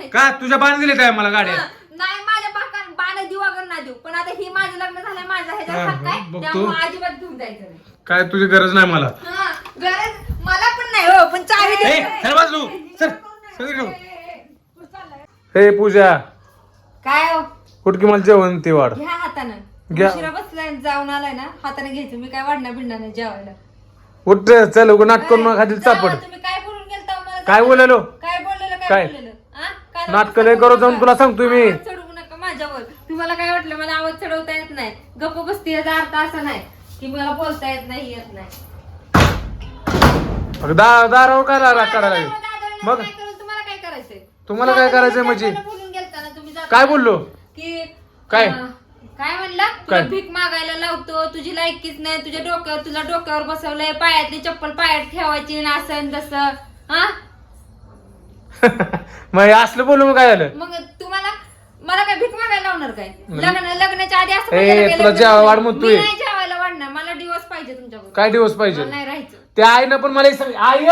नाही. का? तुझ्या बाण दिले काय मला गाड्या? हा, नाही माझ्या बाकान बाण देऊ अगर ना देऊ. पण आता ही माझं लग्न झालंय माझा ह्याच्यात हा, हक्क आहे. बघ तू. त्यामुळे अजिबात घेऊन जायचं नाही. काय तुझी गरज नाही मला? हा, गरज मला पण नाही हो पण चावी दे. ए चल बाजू. हे पूजा काय हो? कुठकी मला जेवण ते वाढ. घ्या हातानं. घ्या. उशिरा बसलाय जाऊन आलाय ना हाताने घ्यायचं. मी काय वाढणार बिडणार नाही जेवायला. उठ चल उगा नाटक करून खातील चापड. तुम्ही काय बोलून गेलता हो मला काय. बोललो? काय बोललेलं काय? काय? बोललेलं? हा? काय नाटकं लय करू जाऊन तुला सांगतोय मी. आवाज चढवू नका माझ्यावर. तुम्हाला काय वाटलं? मला आवाज चढवता येत नाही. गप्प बसती याचा अर्थ असा नाही की मला बोलता येत नाही येत नाही. अगं दा दारावर काय राग लागेल? दादाला मग? तुम्हाला काय करायचंय? तुम्हाला काय करायचंय म्हणजे? दादाला बोलून गेलता ना तुम्ही जाताना? काय बोललो? की काय? अं, काय म्हणला? तुला काय? भीक मागायला लावतो तुझी लायकीच नाही तुझ्या डोक्यावर तुला डोक्यावर बसवलंय पायातली चप्पल पायात ठेवायची ना असं न तसं. हा? मग हे असलं बोलू मग काय झालं? मग तुम्हाला मला काय भीक मागायला लावणार काय? लग्न लग्नाच्या आधी असं ए, तुला गेलं वाढ म्हणतोय. मी नाही जेवायला वाढणार. मला दिवस पाहिजे तुमच्याबरोबर. काय दिवस पाहिजे? मला नाही राहायचं. त्या आईनं पण मला एक सांग आई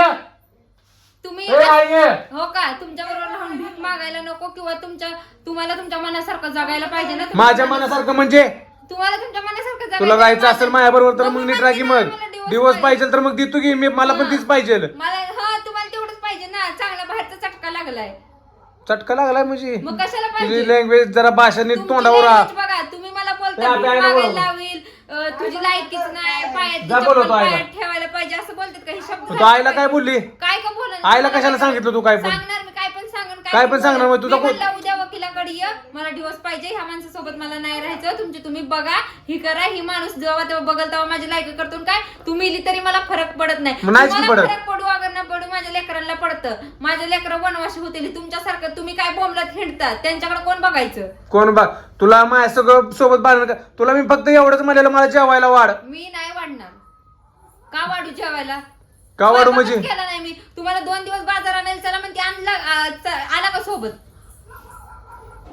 तुम्ही ए, आई हो का? तुमच्या बरोबर राहून भीक मागायला नको किंवा तुमच्या तुम्हाला तुमच्या मनासारखं जगायला पाहिजे ना तुम्ही- माझ्या मनासारखं म्हणजे? तुम्हाला तुमच्या मनासारखं तुला जायचं असेल माझ्या बरोबर तर मग नीट ना, मग. मला दिवस पाहिजे. तर मग देतो की मी मला पण. तीच पाहिजे. मला हा तुम्हाला तेवढंच पाहिजे ना चांगला बाहेरचा चटका लागलाय. चटका लागलाय म्हणजे मग कशाला पाहिजे? तुझी लँग्वेज जरा भाषा नीट तुमची तोंडावर आ. language बघा तुम्ही मला बोलता मागायला बोलव. लावील. अं, तुझी लायकीच नाही पायात जा चप्पल बोलवतो आईला. पायात ठेवायला पाहिजे असं बोलतात काही शब्द तू आईला काय बोलली? काय का बोल आईला कशाला सांगितलं तू काय पण? सांगणार मी काय पण सांगणार काय पण सांगणार मग तुझा मी म्हणलं मला डिवोर्स पाहिजे ह्या माणसासोबत मला नाही राहायचं. तुमचे तुम्ही बघा ही करा ही माणूस जेव्हा तेव्हा बघल तेव्हा माझी लायक करतो. काय? तुम्ही इली तरी मला फरक पडत नाही. नाहीच पडत. फरक पडू अगर ना पडू माझ्या लेकरांना पडतं. माझे लेकरं वनवाशी होतील तुमच्यासारखं तुम्ही काय बोंबलत हिंडतात त्यांच्याकडे कोण बघायचं? कोण बा तुला माझ्या सगळं सोबत बांधणं का? तुला मी फक्त एवढंच म्हणलेलं मला जेवायला वाढ. मी नाही वाढणार. का वाढू जेवायला? का वाढू स्वयंपाकच म्हणजे? केला नाही मी. तुम्हाला दोन दिवस बाजार आणायला चला म्हणते आणला आ, च- आला का सोबत?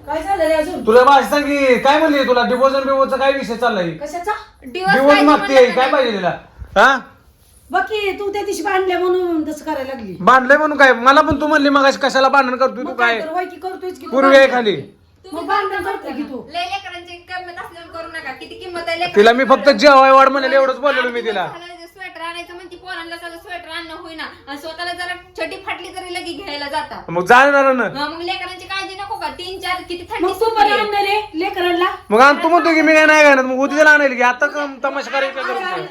काय झालं रे अजून? तुला भाषा सांग की काय म्हणली तुला? डिवोर्स बिवोर्सचा काय विषय चाललाय? कशाचा? डिवोर्स मागते म्हणलं काय पाहिजे तिला? हा? बघ की तू त्या दिवशी बांधल्या म्हणून तसं करायला लागली. बांधलंय म्हणून काय? मला पण तू म्हणली मग कशाला भांडण करतोय तू मग काय? काय तर होय की करतोयच की तू पूर्वी आहे. खाली. तुम्ही मग भांडण भांडण करते की तू? लय लेकरांची किंमत असल्यावर करू नका. किती किंमत आहे तिला मी फक्त जेवाय वाढ म्हणलेलं एवढंच बोललेलो मी तिला. पोरांना सगळं स्वेटर आणणं होईना. आणि स्वतःला जरा छटी फाटली तरी लगी घ्यायला जाता मग जाणार ना. हा, मग लेकरांची काळजी नको का? तीन चार किती थंडी मग तू पण आहे. आणणार रे लेकरांना. मग आणि तू म्हणतो की मी काय नाही घालत मग उद्याला आणायला की आता का तमाशा करायचा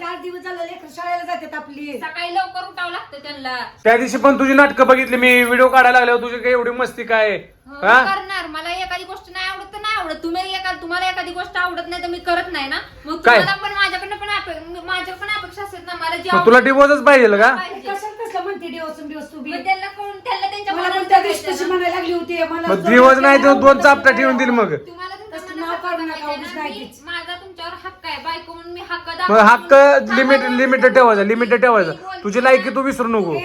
आठ दिवस झालं लेकर शाळेला जातात आपली. सकाळी लवकर उठावं लागतं त्यांना. त्या दिवशी पण तुझी नाटकं बघितली मी व्हिडिओ काढायला लागल्यावर तुझी काही एवढी मस्ती काय? हो, हा करणार मला एखादी गोष्ट नाही आवडत तर नाही आवडत तुम्ही एका तुम्हाला एखादी गोष्ट आवडत नाही तर मी करत नाही ना मग काय? तुम्हाला पण माझ्याकडनं पण अपे- माझ्या पण अपेक्षा असतात ना मला जे मग तुला डिवोर्सच पाहिजे का पाहिजे. म्हणते दिवस दिवस तू बी मग त्यांना कोण त्यांना त्यांच्या मला पण मनानं त्या दिवशी जगायचं कशी ना. म्हणायला लागली होती मला मग तो दिवस नाही तर दोन. चापटा ठेवून दिल मग तुम्हाला तुमच्या तसं मनासारखं नाव काढू नका, जगायचं उगाच ना. नाही मी- तीच. माझा तुमच्यावर हक्क आहे बायको म्हणून मी हक्क मग दाखवते. हक्क लिमिट लिमिटेड. ठेवायचा लिमिटेड ठेवायचा बोलते तुझी. लायकी तू विसरू नको बस.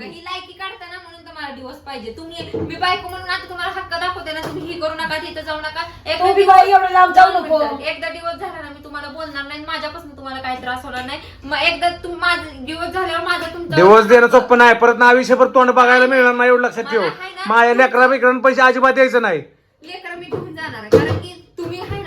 ही लायकी काढताना म्हणून तुम्हाला दिवस पाहिजे तुम्ही मी बायको म्हणून आता तुम्हाला हक्क दाखवते ना तुम्ही ही करू नका तिथं जाऊ नका एकदा दिवस- बाई एवढं लांब जाऊ नको. एकदा दिवस झाला ना मी तुम्हाला बोलणार नाही माझ्यापासून तुम्हाला काही त्रास होणार नाही मग एकदा तुम माझं दिवस झाल्यावर माझा तुमचा दिवस देणं सोपं नाही परत ना आयुष्यभर तोंड बघायला मिळणार नाही एवढं लक्षात ठेव माझ्या लेकरा बिकरांना पैसे अजिबात द्यायचं नाही लेकर मी घेऊन जाणार आहे. कारण की तुम्ही आहे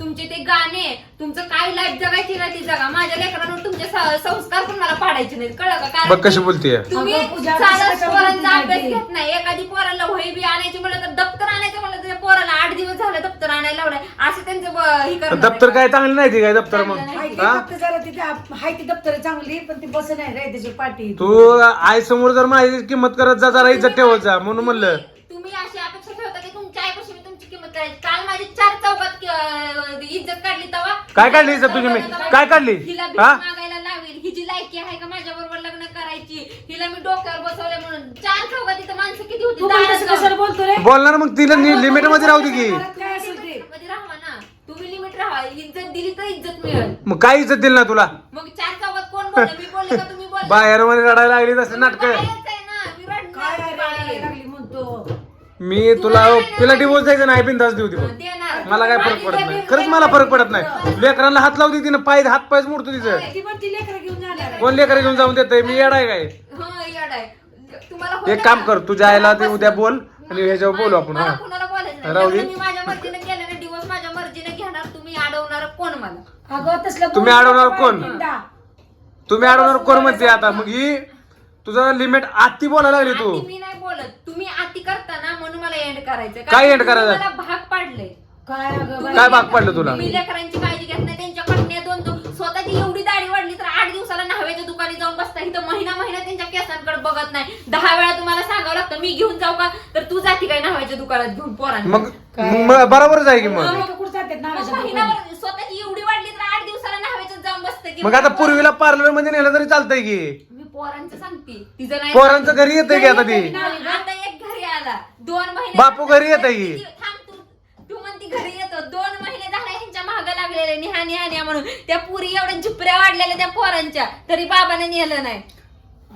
तुमचे ते गाणे तुमचं काय लाईफ जगायची ना ती जगा. माझ्या लेकरांवर तुमचे स- संस्कार पण मला पाडायचे नाहीत. कळलं का? कारण बघ कशी की बोलतीये. तुम्ही अगं, पूजा, चालत कशाला पोरांचा बोलती अभ्यास नाही घेत नाही. एखादी पोराला वही बी आणायची म्हणलं तर दप्तर आणायचं म्हणलं तर त्या पोराला आठ दिवस झाले दप्तर आणायला लावलंय. असं त्यांचं ब- हे करणार दप्तर. काय चांगलं नाही ते काय दप्तर मग? हाय नाही. ती हा? फक्त जरा तिथे आप- हाय ती दप्तर चांगली पण ती बस नाही रे त्याची पाठी. तू आई समोर जर माझी किंमत करत जा जरा इज्जत ठेवत जा म्हणून म्हणलं तुम्ही- तुम्ही अशी अपेक्षा ठेवता की तुमच्या आईपासून मी तुमची किंमत करायची काल माझी चार चौकात कि- अं, इज्जत काढली तेव्हा काय काढली इज्जत तुझी मी? काय काढली? हिला भीक हा? मागायला लावेल. हिची लायकी आहे का माझ्या बरोबर लग्न करायची? हिला मी डोक्यावर बसवले म्हणून. चार चौकात इथं माणसं किती होती तू पण दारात तसं जाऊन. कशाला बोलतो रे बोलणार मग तिला लिमिटमध्ये राहू दे की. घरात काय असेल ते मध्ये राहा ना. तुम्ही लिमिट राहा. इज्जत दिली तर इज्जत मिळेल. मग काय इज्जत दिली ना तुला? मग चार चौकात कोण बोलले? मी बोलले का? तुम्ही बोलले. बाहेर मध्ये रडायला लागली तसं नाटक बाहेरच आहे ना मी रडणार काय बाहेर. रडायला लागली म्हणतो मी तुला तिला डिवोर्स द्यायचा नाही बिंदास देऊ ती बघ. देणार. मला काय फरक पडत नाही खरंच मला फरक पडत नाही लेकरांना हात लावते तिने पाय हात पायच मोडतो तिचं ती पण ती लेकरं घेऊन जाणार आहे. कोण लेकर घेऊन जाऊन देतय मी येडाय काय हं, येड आहे. तुम्हाला होतं एक काम? कर तुझ्या आईला ते. उद्या बोल आणि ह्याच्यावर बोलू आपण मला हा कुणाला बोलायचं नाही. राहू दे. लग्न मी माझ्या मर्जीने केलं ना दिवस माझ्या मर्जीने घेणार तुम्ही अडवणार कोण मला अगं तसलं तुम्ही बोलू अडवणार नका कोण? बिंदा. तुम्ही अडवणार कोण म्हणते आता मग ही तुझं लिमिट आत्ती बोलायला लागली तू आती मी नाही आती करताना म्हणून मला एंड करायचं काय end करायचं? मला भाग पाडले काय अगं तुम्ही- काय भाग पडलं तुला? मी लेकरांची काळजी घेत नाही त्यांच्या कन्या दोन दोन स्वतःची एवढी दाढी वाढली तर आठ दिवसाला न्हाव्याच्या दुकानी जाऊन बसता. इथं महिना महिना त्यांच्या केसांकडे बघत नाही. दहा वेळा तुम्हाला सांगावं लागतं मी घेऊन जाऊ का? तर तू जाती काय न्हाव्याच्या दुकानात घेऊन पोरांना मग मग बरोबरच आहे की मग? लोकं कुठं जातात नावाच्या मग दुकानात? महिनाभर स्वतःची एवढी वाढली तर आठ दिवसाला न्हाव्याच्यात जाऊन बसते की मग आता पूर्वीला पार्लरमध्ये नेलं तरी चालतंय की? मी पोरांचं सांगते. तिचं नाही पोरांचं घरी येतंय की आता ती? आता एक दोन महिने बापू घरी येतंय की? थांब तू तू म्हणती घरी येतो. दोन महिने झाले ह्यांच्या महाग लागलेले निहा निहा निहा म्हणून. त्या पुरी एवढ्या झुपऱ्या वाढलेल्या त्या पोरांच्या. तरी बाबाने नेलं नाही.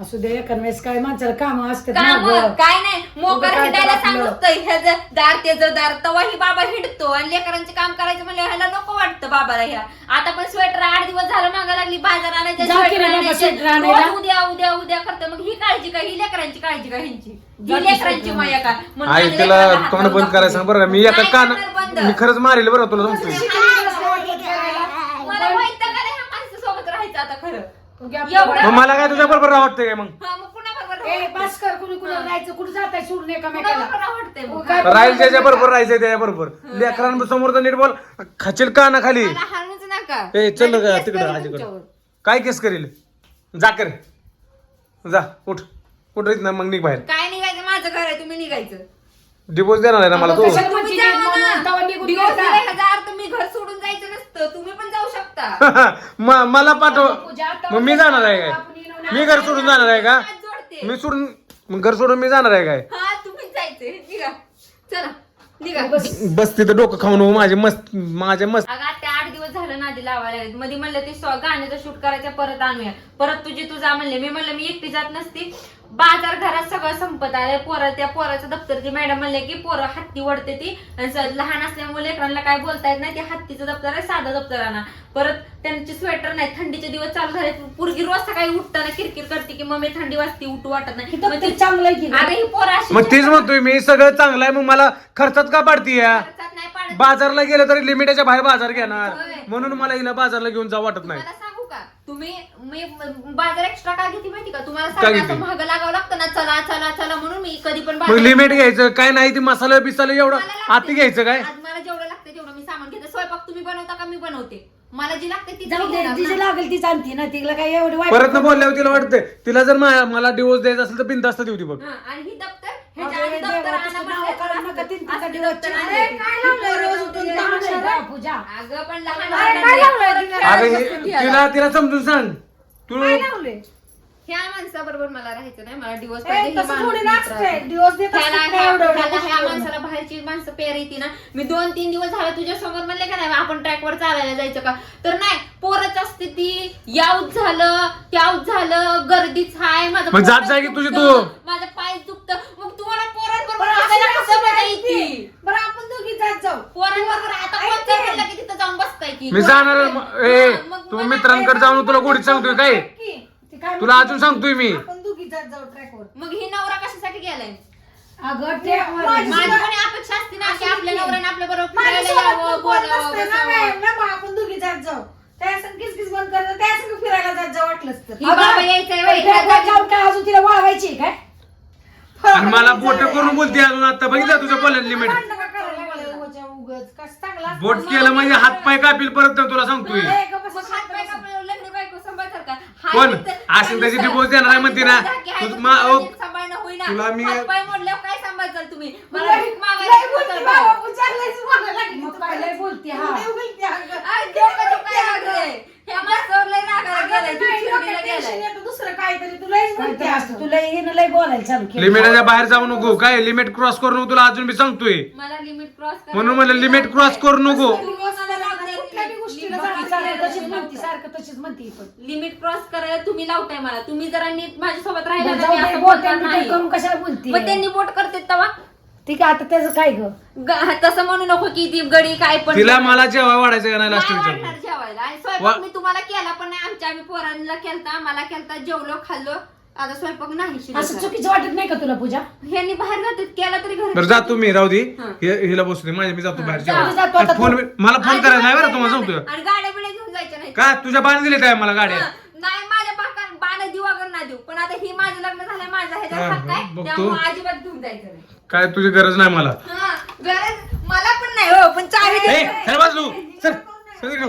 असू दे वेळेस काय माणसाला काम असतात का ना मग गं. काय नाही. मोकर उगाच हिंडायला आपलं- ह्याचं दार त्याचं दार तवा ही बाबा हिंडतो आणि लेकरांचे काम करायचं म्हणलं ह्याला नको वाटतं बाबाला ह्या. आता पण स्वेटर आठ दिवस झालं मागा लागली बाजार आणायचं जा की रे बाबा आणायला. रोज उद्या उद्या उद्या करतं. मग ही काळजी काय ही लेकरांची काळजी काय ह्यांची? जा ही की लेकरांची माया का? म्हणून आई माझ्या तिला लेकराला हात तोंड बंद करायला सांग बरं का? मी एका नाही कान बंद. मी खरंच मारेल बरं तुला सांगतोय मला माहीत का ह्या माणसासोबत राहायचं आता खरं उगी आपलं एवढं- मग मला काय तुझ्या बरोबर वाटतंय काय मग? हा, ए? बस कर कुणी कुठं सोडून एकामेकाला? काय राहील त्याच्या बरोबर राहायचंय त्याच्या बरोबर लेकरांसमोर तर नीट बोल खचील का ना खाली. मला हाणूच नका. ए चल केस तिकडं आजीकडे. काय केस करील? जा कर. जा उठ. उठ रीत ना मग निघ बाहेर. काय निघायचं? माझं घर आहे तुम्ही निघायचं. डिपोज देणार आहे ना मला तू? कशाला म्हणते म्हणून ना. दिवस. दिले अर्थ मी घर सोडून जायचं नसतं तुम्ही पण जाऊ शकता म- मला पाठव. मग मी जाणार आहे काय? मी घर सोडून जाणार आहे का? हात जोडते. मी सोडून मग घर सोडून मी जाणार आहे काय? हा तुम्हीच जायचंय निघा. चला निघा. बस. बस तिथं डोकं खाऊन हो, माझे मस्त माझे मस्त अगं आता आठ दिवस झालं नादी लावायला लागलेत. मध्ये म्हणलं ते गाण्याचं शूट करायचं परत आणूया. परत तुझी तू जा म्हणले. मी म्हणलं मी एकटी जात नसती. बाजार घरात सगळं संपत आलंय पोरं त्या पोराचं दप्तरची मॅडम म्हणले की पोरं हत्ती वडते ती. आणि लहान असल्यामुळे लेकरांना काय बोलता येत नाही. ते हत्तीचं दप्तर आहे साधं दप्तर आणा. परत त्यांची स्वेटर नाही. थंडीचे दिवस चालू झाले. पुरगी रोज सकाळी उठताना किरकिर करते की मम्मी थंडी वाजते उठू वाटत नाही. मग ते चांगलं आहे की? अगं ही पोरं अशी मग तेच म्हणतोय मी सगळं चांगलं आहे मग मला खर्चात का पाडती या? खर्चात नाही पाडत. बाजारला गेलं तरी लिमिटेच्या बाहेर बाजार घेणार. म्हणून मला हिला बाजारला घेऊन जाऊ वाटत नाही. मला तुम्ही मी बाजार एक्स्ट्रा का घेते माहिती का तुम्हाला का सारखं घेते? असं महाग लागावं लागतं ना चला चला चला म्हणून मी कधी पण मग बाजार- लिमिट घ्यायचं काय नाही ती मसाला बिसाला एवढं मला लागते. आती घ्यायचं काय आज मला जेवढं लागतं तेवढं मी सामान घेते स्वयंपाक तुम्ही बनवता का मी बनवते मला जी लागते ती जाऊ दे तिची ना. लागेल ती जाणती ना तिला काय एवढी वाईट परत न बोलल्यावर तिला वाटतंय तिला जर मा- मला डिवोर्स द्यायचा असेल तर बिनधास्त देऊ ती बघ हा, आणि ही दप्तर ह्याच्या आधी दप्तर आणा म्हणलं तर असं दप्तर आणले. पूजा. अगं पण लहान काय लावलंय तिला? अगं हे-. तिला तिला समजून सांग. तू काय लावलंय? ह्या माणसाबरोबर मला राहायचं नाही. मला दिवस ए, तसं थोडी नसतंय. दिवस देत असतात त्याला ना ह्या एवढं एवढं त्याला ह्या गोष्टी माणसाला बाहेरची माणसं पेर येते ना. मी दोन तीन दिवस झाला तुझ्या समोर म्हणले का नाही आपण ट्रॅकवर चालायला जायचं का? तर नाही पोरच असते ती. याऊच झालं त्याऊच झालं गर्दीच हाय. माझं मग जात पोट की तुझी दुखतं, तू. माझं पाय दुखतं मग तुम्हाला पोरांबरोबर बरं, असं बसायला नाही, कसं. बरं आपण दोघी जात जाऊ. आता की. तिथं जाऊन बसताय की? मी जाणार. ए तू मित्रांकडे जाऊन तुला गोडीत सांगतोय काय. ती तुला? अजून सांगतोय मी. आपण दोघी जात जाऊ ट्रॅकवर मग ही नवरा कशासाठी गेलाय? अगं ट्रॅकवर माझी पण अपेक्षा असते ना की आपल्या नवऱ्याने आपल्या बरोबर फिरायला यावं बोलावं आपण दोघी जात जाऊ. त्या संग किसकिस बंद करत त्या फिरायला जात जाऊ वाटलंच तर. बाबा यायचंय अजून तिला वाळवायची आहे काय? आणि मला बोट करून बोलते अजून आता. बघितलं तुझं बोलायला लिमिट. बोट केलं म्हणजे हात पाय कापील परत तर तुला सांगतोय? तिथं- असेल त्याची divorce देणार आहे म्हणते ना. तुला मी- हात पाय मोडल्यावर काय सांभाळताल तुम्ही? मला लय- बोलती हा. दुसरं काहीतरी हिनं लय बोलायला चालू केलं. लिमिटाच्या बाहेर जाऊ नको काय? लिमिट क्रॉस करू नको तुला अजून मी सांगतोय. मला लिमिट क्रॉस म्हणून म्हणलं लिमिट क्रॉस करू नको. तू कुठल्याही गोष्टीला सारखी सारखी तशीच म्हणती, सारखं तशीच म्हणती ही पण. लिमिट क्रॉस करायला तुम्ही लावताय मला. तुम्ही जरा नीट माझ्यासोबत राहिला जाऊ दे, असं नाही. करून कशाला बोलती? मग त्यांनी बोट करते तेव्हा. ठीक आहे आता त्याचं काय ग? ग- तसं म्हणू नको की ती गडी काय पण तिला मला जेव्हा वाढायचं का नाही लास्ट नाही विचार जेवायला. आणि वा- स्वयंपाक मी तुम्हाला केला पण नाही आमच्या आम्ही पोरांना केलता मला केलता जेवलो खाल्लो. आता स्वयंपाक नाही असं चुकीचं वाटत नाही का तुला पूजा? ह्यांनी बाहेर जातात केला तरी घरी. जातो मी राहू दे. हा. हे- हिला बसू दे माझ्या मी जातो बाहेर जा, जातो जेवायला. आता फोन मला फोन आणि करायचा आहे बरं तुम्हाला. सांगतो आणि गाड्या बिड्या घेऊन जायच्या नाही काय तुझ्या बाण दिले काय मला गाड्या. हा, नाही माझ्या बाका बाण देऊ अगर ना देऊ. पण आता ही माझं लग्न झालंय माझा हा, हक्क आहे. त्यामुळे अजिबात घेऊन जायचं नाही. काय तुझी गरज नाही मला? हा, गरज मला पण नाही हो पण चावी ए बाजू सगळी ठेव.